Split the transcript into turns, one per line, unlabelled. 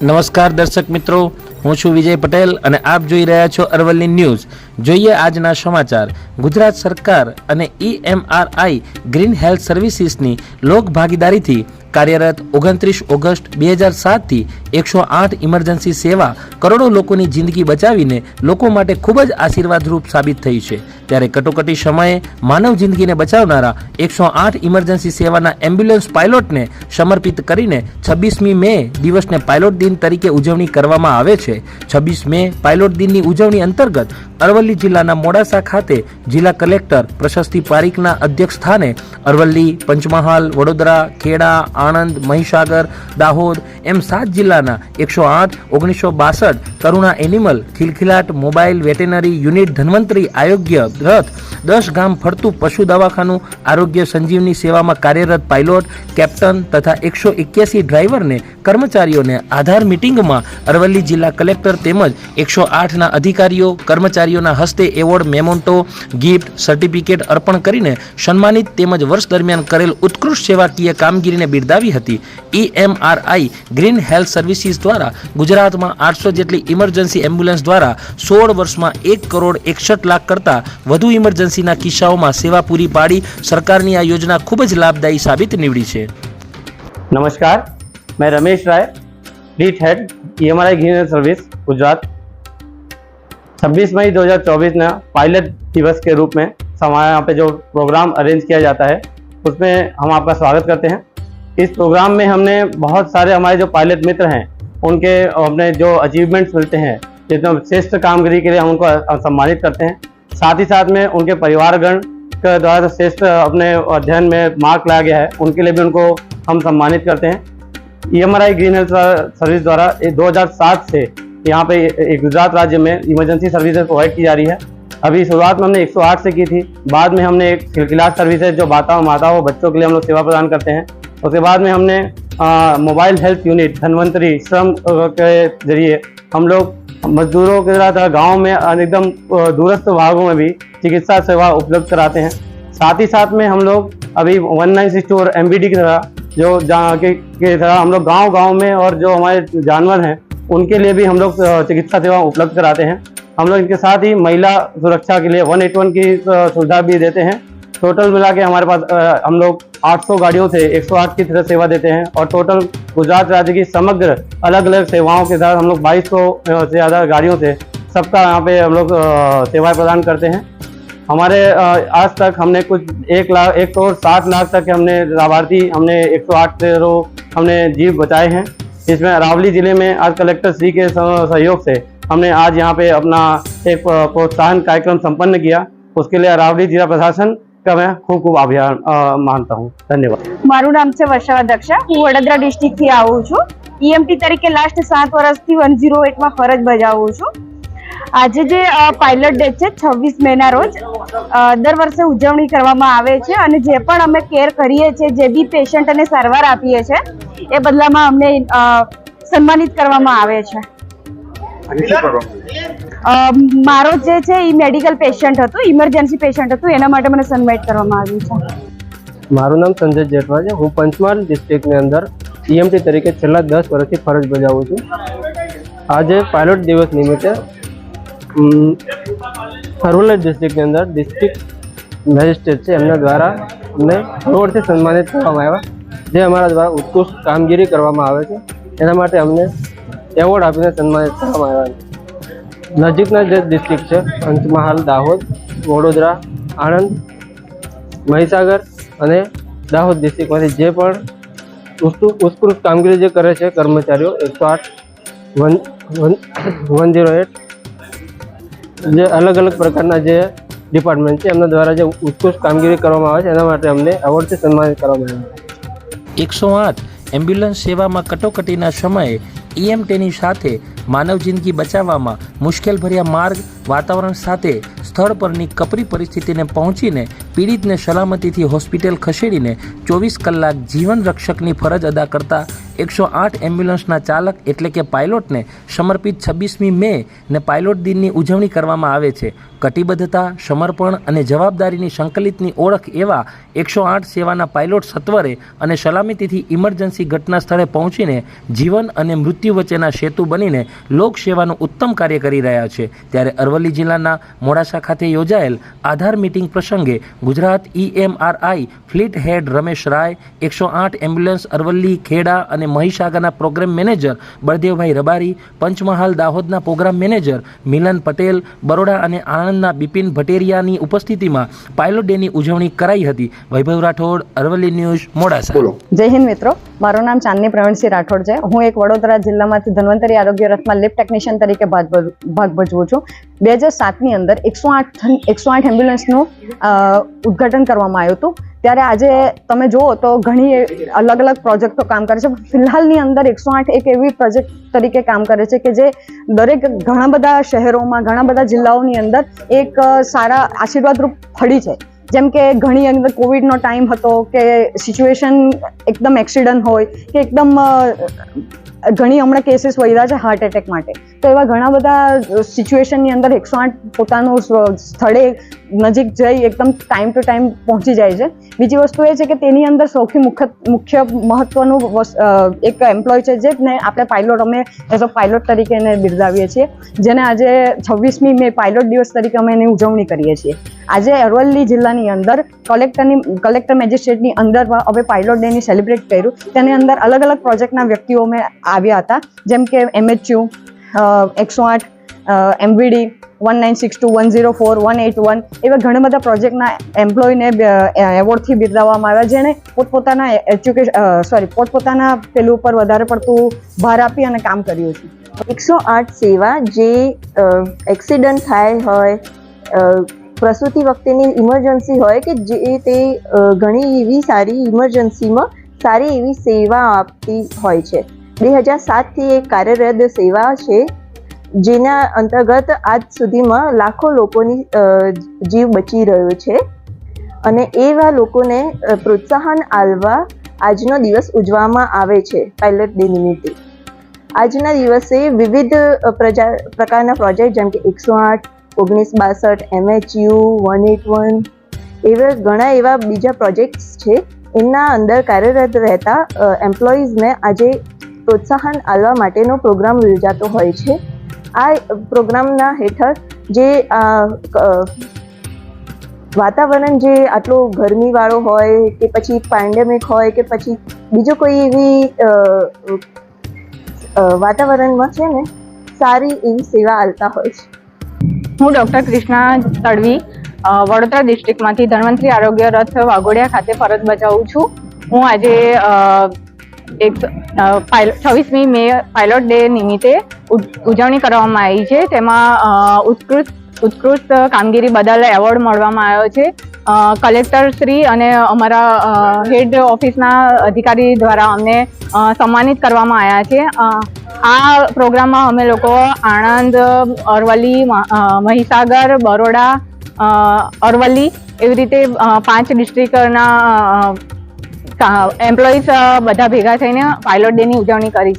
નમસ્કાર દર્શક મિત્રો, હું છું વિજય પટેલ અને આપ જોઈ રહ્યા છો અરવલ્લી ન્યૂઝ. જોઈએ આજના સમાચાર. ગુજરાત સરકાર અને ઈએમઆરઆઈ ગ્રીન હેલ્થ સર્વિસીસની લોક ભાગીદારીથી કાર્યરત ઓગણત્રીસ ઓગસ્ટ બે હજાર સાતથી એકસો આઠ ઇમરજન્સી સેવા કરોડો લોકોની જિંદગી બચાવીને લોકો માટે ખૂબ જ આશીર્વાદરૂપ સાબિત થઈ છે. ત્યારે કટોકટી સમયે માનવ જિંદગીને બચાવનારા એકસો આઠ ઇમરજન્સી સેવાના એમ્બ્યુલન્સ પાયલોટને સમર્પિત કરીને છવ્વીસમી મે દિવસને પાયલોટ દિન તરીકે ઉજવણી કરવામાં આવે છે. છવ્વીસ મે પાયલોટ દિનની ઉજવણી અંતર્ગત અરવલ્લી જિલ્લાના મોડાસા ખાતે જિલ્લા કલેક્ટર પ્રશસ્તિ પારીખના અધ્યક્ષ સ્થાને અરવલ્લી પંચમહાલ, વડોદરા, ખેડા આણંદ, મહીસાગર, દાહોદ એમ સાત જિલ્લાના એકસો આઠ, ઓગણીસો બાસઠ Karuna animal, Khilkhilat mobile veterinary unit Dhanvantari Arogya Rath, દસ ગામ ફરતું પશુ દવાખાનું, આરોગ્ય સંજીવની સેવામાં કાર્યરત પાયલોટ, કેપ્ટન તથા એકસો એક્યાસી ડ્રાઈવરને કર્મચારીઓને આધાર મિટિંગમાં અરવલ્લી જિલ્લા કલેક્ટર તેમજ એકસો આઠના અધિકારીઓ, કર્મચારીઓના હસ્તે એવોર્ડ, મેમોન્ટો, ગિફ્ટ, સર્ટિફિકેટ અર્પણ કરીને સન્માનિત તેમજ વર્ષ દરમિયાન કરેલ ઉત્કૃષ્ટ સેવાકીય કામગીરીને બિરદાવી હતી ઈએમઆરઆઈ ગ્રીન હેલ્થ સર્વિસીસ દ્વારા ગુજરાતમાં આઠસો જેટલી ઇમરજન્સી એમ્બ્યુલન્સ દ્વારા સોળ વર્ષમાં એક કરોડ એકસઠ લાખ કરતાં વધુ ઇમરજન્સીના કિસ્સાઓમાં સેવા પૂરી પાડી સરકારની આ યોજના ખૂબ જ લાભદાયી સાબિત નીવડી છે
नमस्कार मैं Ramesh Rai lead head E M green service Gujarat 26 मई 2024 में पायलट दिवस के रूप में हमारे यहाँ पे जो प्रोग्राम अरेंज किया जाता है उसमें हम आपका स्वागत करते हैं इस प्रोग्राम में हमने बहुत सारे हमारे जो पायलट मित्र हैं, उनके अपने जो अचीवमेंट्स मिलते हैं जिसमें श्रेष्ठ कामगिरी के लिए हम उनको सम्मानित करते हैं। साथ ही साथ में उनके परिवारगण के द्वारा श्रेष्ठ अपने अध्ययन में मार्क लाया गया है, उनके लिए भी उनको हम सम्मानित करते हैं। E M R I green health service द्वारा ये 2007 से यहाँ पे गुजरात राज्य में इमरजेंसी सर्विसेज़ प्रोवाइड की जा रही है। अभी शुरुआत में हमने 108 से की थी, बाद में हमने एक खिलखिलाट सर्विसेज़ जो माताओं माताओं बच्चों के लिए हम लोग सेवा प्रदान करते हैं। उसके बाद में हमने मोबाइल हेल्थ यूनिट धनवंतरी श्रम के ज़रिए हम लोग मजदूरों के साथ गाँव में एकदम दूरस्थ भागों में भी चिकित्सा सेवा उपलब्ध कराते हैं। साथ ही साथ में हम लोग अभी वन नाइन सिक्स टू और एम की तरह जो के, के तरह हम लोग गाँव गाँव में और जो हमारे जानवर हैं उनके लिए भी हम लोग चिकित्सा सेवा उपलब्ध कराते हैं। हम लोग इनके साथ ही महिला सुरक्षा के लिए वन एट वन की सुविधा भी देते हैं। टोटल मिला के हमारे पास हम लोग 800 गाड़ियों से 108 की तरह सेवा देते हैं और टोटल गुजरात राज्य की समग्र अलग अलग सेवाओं के साथ हम लोग 2200 से ज़्यादा गाड़ियों से सबका यहाँ पे हम लोग सेवाएँ प्रदान करते हैं। हमारे आज तक हमने कुछ एक लाख एक करोड़ सात लाख तक हमने लाभार्थी, हमने 108 रो हमने जीव बचाए हैं। इसमें अरावली ज़िले में आज कलेक्टर श्री के सहयोग से हमने आज यहाँ पे अपना एक प्रोत्साहन कार्यक्रम संपन्न किया। उसके लिए अरावली जिला प्रशासन का मैं खूब खूब आभार अ, मानता हूँ धन्यवाद
મારું નામ છે વર્ષા દક્ષા હું વડોદરા ડિસ્ટ્રિક્ટથી આવું છું ઈએમટી તરીકે લાસ્ટ સાત વર્ષથી વન ઝીરો એટમાં ફરજ બજાવું છું આજે જે પાયલટ ડે છે છવ્વીસ મેના રોજ અ, દર વર્ષે ઉજવણી કરવામાં આવે છે અને જે પણ અમે કેર કરીએ છીએ જે બી પેશન્ટને સારવાર આપીએ છીએ એ બદલામાં અમને અ, સન્માનિત કરવામાં આવે છે અ, મારો જે છે એ મેડિકલ પેશન્ટ હતો ઇમરજન્સી પેશન્ટ હતું, એના માટે મને સન્માનિત કરવામાં આવ્યું છે.
મારું નામ સંજય જેઠવા છે. હું પંચમહાલ ડિસ્ટ્રિક્ટની અંદર ઈએમટી તરીકે છેલ્લા દસ વર્ષથી ફરજ બજાવું છું. આજે પાયલોટ દિવસ નિમિત્તે અરવલ્લી ડિસ્ટ્રિક્ટની અંદર ડિસ્ટ્રિક્ટ મેજિસ્ટ્રેટ છે. એમના દ્વારા અમને એવોર્ડથી સન્માનિત કરવામાં આવ્યા. જે અમારા દ્વારા ઉત્કૃષ્ટ કામગીરી કરવામાં આવે છે. એના માટે અમને એવોર્ડ આપીને સન્માનિત કરવામાં આવ્યા છે. નજીકના જે ડિસ્ટ્રિક્ટ છે પંચમહાલ દાહોદ, વડોદરા, આણંદ, મહીસાગર અને દાહોદ ડિસ્ટ્રિક્ટમાંથી જે પણ ઉત્કૃ- ઉત્કૃષ્ટ કામગીરી જે કરે છે કર્મચારીઓ, એકસો આઠ વન વન ઝીરો એટ જે અલગ અલગ પ્રકારના જે ડિપાર્ટમેન્ટ છે, એમના દ્વારા જે ઉત્કૃષ્ટ કામગીરી કરવામાં આવે છે, એના માટે અમને એવોર્ડથી સન્માનિત કરવામાં આવ્યા
એકસો આઠ એમ્બ્યુલન્સ સેવામાં કટોકટીના સમયે ઈએમટીની સાથે માનવ જિંદગી બચાવવામાં મુશ્કેલભર્યા માર્ગ, વાતાવરણ સાથે સ્થળ પરની કપરી પરિસ્થિતિને પહોંચીને પીડિતને સલામતીથી હોસ્પિટલ ખસેડીને ચોવીસ કલાક જીવન રક્ષકની ફરજ અદા કરતા એકસો આઠ એમ્બ્યુલન્સના ચાલક એટલે કે પાયલોટને સમર્પિત છવ્વીસમી મે ને પાયલોટ દિનની ઉજવણી કરવામાં આવે છે. કટિબદ્ધતા, સમર્પણ અને જવાબદારીની સંકલિતની ઓળખ એવા એકસો આઠ સેવાના પાયલોટ સત્વરે અને સલામતીથી ઇમરજન્સી ઘટના સ્થળે પહોંચીને જીવન અને મૃત્યુ વચ્ચેના સેતુ બનીને લોકસેવાનું ઉત્તમ કાર્ય કરી રહ્યા છે. ત્યારે અરવલ્લી જિલ્લાના મોડાસા ખાતે યોજાયેલ આધાર મીટિંગ પ્રસંગે Gujarat EMRI fleet head Ramesh Rai, એકસો આઠ એમ્બ્યુલન્સ અરવલ્લી ખેડા અને મહીસાગરના પ્રોગ્રામ મેનેજર બળદેવભાઈ રબારી પંચમહાલ દાહોદના પ્રોગ્રામ મેનેજર મિલન પટેલ બરોડા અને આણંદના બિપિન ભટેરિયાની ઉપસ્થિતિમાં પાયલોટ ડેની ઉજવણી કરાઈ હતી. વૈભવ રાઠોડ અરવલ્લી ન્યૂઝ મોડાસા.
જય હિન્દ મિત્રો. મારું નામ ચાંદની પ્રવીણસિંહ રાઠોડ છે. હું એક વડોદરા જિલ્લામાંથી ધન્વંતરી આરોગ્ય રથમાં લેબ ટેકનિશિયન તરીકે ભાગ ભજ- ભાગ ભજવું છું. બે હજાર સાતની અંદર એકસો આઠ એકસો આઠ એમ્બ્યુલન્સનું ઉદઘાટન ઉદ્ઘાટન કરવામાં આવ્યું હતું. ત્યારે આજે તમે જુઓ તો ઘણી અલગ અલગ પ્રોજેક્ટો કામ કરે છે. ફિલહાલની અંદર એકસો આઠ એક એવી પ્રોજેક્ટ તરીકે કામ કરે છે કે જે દરેક ઘણા બધા શહેરોમાં, ઘણા બધા જિલ્લાઓની અંદર એક સારા આશીર્વાદરૂપ ફળી છે. જેમ કે ઘણી અંદર કોવિડનો ટાઈમ હતો કે સિચ્યુએશન એકદમ એક્સિડન્ટ હોય, કે એકદમ ઘણી હમણાં કેસીસ વધ્યા છે હાર્ટ એટેક માટે. તો એવા ઘણા બધા સિચ્યુએશનની અંદર એકસો આઠ પોતાનું સ્થળે નજીક જઈ એકદમ ટાઈમ ટુ ટાઈમ પહોંચી જાય છે. બીજી વસ્તુ એ છે કે તેની અંદર સૌથી મુખ્ય મુખ્ય મહત્વનું એક એમ્પ્લોય છે જેને આપણે પાયલોટ અમે એઝ અ પાયલોટ તરીકે એને બિરદાવીએ છીએ. જેને આજે છવ્વીસમી મે પાયલોટ દિવસ તરીકે અમે એની ઉજવણી કરીએ છીએ. આજે અરવલ્લી જિલ્લાની અંદર કલેક્ટરની કલેક્ટર મેજિસ્ટ્રેટની અંદર હવે પાયલોટ ડેની સેલિબ્રેટ કર્યું. તેની અંદર અલગ અલગ પ્રોજેક્ટના વ્યક્તિઓ અમે આવ્યા હતા. જેમ કે એમએચયુ એકસો આઠ MVD one nine six two one zero four one eight one એવા ઘણા બધા પ્રોજેક્ટના એમ્પ્લોયને એવોર્ડથી બિરદાવવામાં આવ્યા, જેણે પોતપોતાના એજ્યુકેશન સોરી પોતપોતાના પેલું ઉપર વધારે પડતું ભાર આપી અને કામ કર્યું છે.
એકસો આઠ સેવા જે એક્સિડન્ટ થાય હોય પ્રસૂતિ વખતેની ઇમરજન્સી હોય કે જે તે ઘણી એવી સારી ઇમરજન્સીમાં સારી એવી સેવા આપતી હોય છે. બે હજાર સાતથી એક કાર્યરત સેવા છે, જેના અંતર્ગત આજ સુધીમાં લાખો લોકોની જીવ બચી રહ્યો છે. અને એવા લોકોને પ્રોત્સાહન આપવા આજનો દિવસ ઉજવવામાં આવે છે પાયલટ ડે નિમિત્તે આજના દિવસે વિવિધ પ્રજા, પ્રકારના પ્રોજેક્ટ જેમ કે એકસો આઠ, ઓગણીસ બાસઠ એમએચયુ વન એટ વન, એવા ઘણા એવા બીજા પ્રોજેક્ટ્સ છે. એમના અંદર કાર્યરત રહેતા એમ્પ્લોઈઝને આજે પ્રોત્સાહન આપવા માટેનો પ્રોગ્રામ યોજાતો હોય છે. આ પ્રોગ્રામના હેઠળ જે વાતાવરણ જે આટલો ગરમીવાળો હોય કે પછી પેન્ડેમિક હોય કે પછી બીજો કોઈ એવી વાતાવરણમાં છે ને, સારી એવી સેવા આપતા હોય છે.
હું ડૉક્ટર કૃષ્ણા તડવી વડોદરા ડિસ્ટ્રિક્ટમાંથી ધન્વંતરી આરોગ્ય રથ વાઘોડિયા ખાતે ફરજ બજાવું છું. હું આજે એક છવ્વીસમી મે પાયલોટ ડે નિમિત્તે ઉજ- ઉજવણી કરવામાં આવી છે. તેમાં ઉત્કૃષ્ટ ઉત્કૃષ્ટ કામગીરી બદલ એવોર્ડ મળવામાં આવ્યો છે. કલેક્ટર શ્રી અને અમારા હેડ ઓફિસના અધિકારી દ્વારા અમને સન્માનિત કરવામાં આવ્યા છે. આ પ્રોગ્રામમાં અમે લોકો આણંદ, અરવલ્લી મહીસાગર, બરોડા અરવલ્લી એવી રીતે પાંચ ડિસ્ટ્રિક્ટના એમ્પ્લોઈઝ બધા ભેગા થઈને પાયલોટ ડેની ઉજવણી કરી છે.